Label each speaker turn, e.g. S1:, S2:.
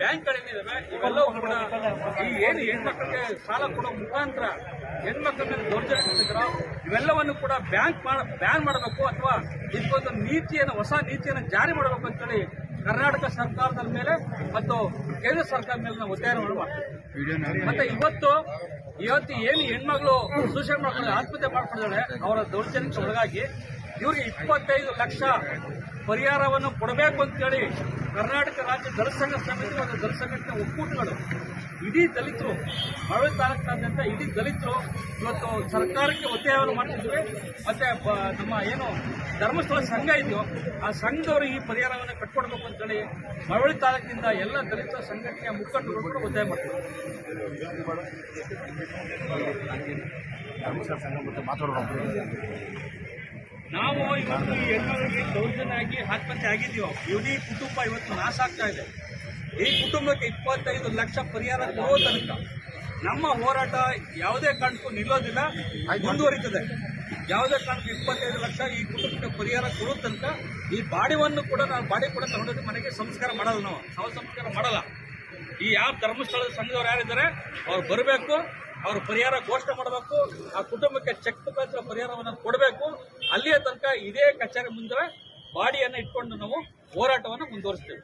S1: ಬ್ಯಾಂಕ್ಗಳೇನಿದಾವೆ ಇವೆಲ್ಲವೂ ಕೂಡ ಈ ಏನು ಹೆಣ್ಮಕ್ಳಿಗೆ ಸಾಲ ಕೊಡೋ ಮುಖಾಂತರ ಹೆಣ್ಮಕ್ಳ ಮೇಲೆ ದೌರ್ಜನ್ಯ ಇವೆಲ್ಲವನ್ನು ಕೂಡ ಬ್ಯಾಂಕ್ ಬ್ಯಾನ್ ಮಾಡಬೇಕು ಅಥವಾ ಇದಕ್ಕೊಂದು ನೀತಿಯನ್ನು, ಹೊಸ ನೀತಿಯನ್ನು ಜಾರಿ ಮಾಡಬೇಕು ಅಂತೇಳಿ ಕರ್ನಾಟಕ ಸರ್ಕಾರದ ಮೇಲೆ ಮತ್ತು ಕೇಂದ್ರ ಸರ್ಕಾರದ ಮೇಲೆ ನಾವು ಒತ್ತಾಯವನ್ನು ಮತ್ತೆ ಇವತ್ತು ಇವತ್ತು ಏನು ಹೆಣ್ಮಗಳು ಸೂಸೈಡ್ ಮಾಡ್ಕೊಂಡು ಆತ್ಮಹತ್ಯೆ ಮಾಡ್ಕೊಂಡಿದ್ದಾಳೆ ಅವರ ದೌರ್ಜನ್ಯಕ್ಕೆ ಒಳಗಾಗಿ ಇವ್ರಿಗೆ ಇಪ್ಪತ್ತೈದು ಲಕ್ಷ ಪರಿಹಾರವನ್ನು ಕೊಡಬೇಕು ಅಂತೇಳಿ ಕರ್ನಾಟಕ ರಾಜ್ಯ ದಲಿತ ಸಂಘ ಸಮಿತಿ ಮತ್ತು ದಲಿತ ಸಂಘಟನೆ ಒಕ್ಕೂಟಗಳು, ಇಡೀ ದಲಿತರು ಮಳವಳ್ಳಿ ತಾಲೂಕಿನಾದ್ಯಂತ ಇಡೀ ದಲಿತರು ಇವತ್ತು ಸರ್ಕಾರಕ್ಕೆ ಒತ್ತಾಯವನ್ನು ಮಾಡ್ತಿದ್ವಿ. ಮತ್ತೆ ನಮ್ಮ ಏನು ಧರ್ಮಸ್ಥಳ ಸಂಘ ಇದೆಯೋ, ಆ ಸಂಘದವರು ಈ ಪರಿಹಾರವನ್ನು ಕಟ್ಕೊಡ್ಬೇಕು ಅಂತೇಳಿ ಮಳವಳ್ಳಿ ತಾಲೂಕಿನಿಂದ ಎಲ್ಲ ದಲಿತ ಸಂಘಟನೆಯ ಮುಖಂಡರು ಕೂಡ ಒತ್ತಾಯ ಮಾಡ್ತಾರೆ
S2: ಧರ್ಮಸ್ಥಳ ಸಂಘ ಮಾತಾಡೋದು
S1: ನಾವು ಇವತ್ತು ಎಲ್ಲರಿಗೆ ದೌರ್ಜನ್ಯಾಗಿ ಆತ್ಮಹತ್ಯೆ ಆಗಿದ್ದೀವಿ? ಇಡೀ ಕುಟುಂಬ ಇವತ್ತು ನಾಶ ಆಗ್ತಾ ಇದೆ. ಈ ಕುಟುಂಬಕ್ಕೆ ಇಪ್ಪತ್ತೈದು ಲಕ್ಷ ಪರಿಹಾರ ಕೊಡೋ ತನಕ ನಮ್ಮ ಹೋರಾಟ ಯಾವುದೇ ಕಾರಣಕ್ಕೂ ನಿಲ್ಲೋದಿಲ್ಲ, ಮುಂದುವರಿತದೆ. ಯಾವುದೇ ಕಾರಣಕ್ಕೂ ಇಪ್ಪತ್ತೈದು ಲಕ್ಷ ಈ ಕುಟುಂಬಕ್ಕೆ ಪರಿಹಾರ ಕೊಡೋ ತನಕ ಈ ಬಾಡಿವನ್ನು ಕೂಡ ನಾವು ಬಾಡಿ ಕೂಡ ತಗೊಂಡೋಗಿ ಮನೆಗೆ ಸಂಸ್ಕಾರ ಮಾಡಲ್ಲ ನಾವು. ಶವ ಸಂಸ್ಕಾರ ಮಾಡಲ್ಲ. ಈ ಯಾವ ಧರ್ಮಸ್ಥಳದ ಸಂಘದವ್ರು ಯಾರಿದ್ದಾರೆ, ಅವ್ರು ಬರಬೇಕು, ಅವರು ಪರಿಹಾರ ಘೋಷಣೆ ಮಾಡಬೇಕು, ಆ ಕುಟುಂಬಕ್ಕೆ ಚೆಕ್ ಮುಖಾಂತರ ಪರಿಹಾರವನ್ನು ಕೊಡಬೇಕು ಅಲ್ಲಿಯ ತನಕ ಇದೇ ಕಚೇರಿ ಮುಂದೆ ಬಾಡಿಯನ್ನು ಇಟ್ಕೊಂಡು ನಾವು ಹೋರಾಟವನ್ನು ಮುಂದುವರಿಸ್ತೇವೆ.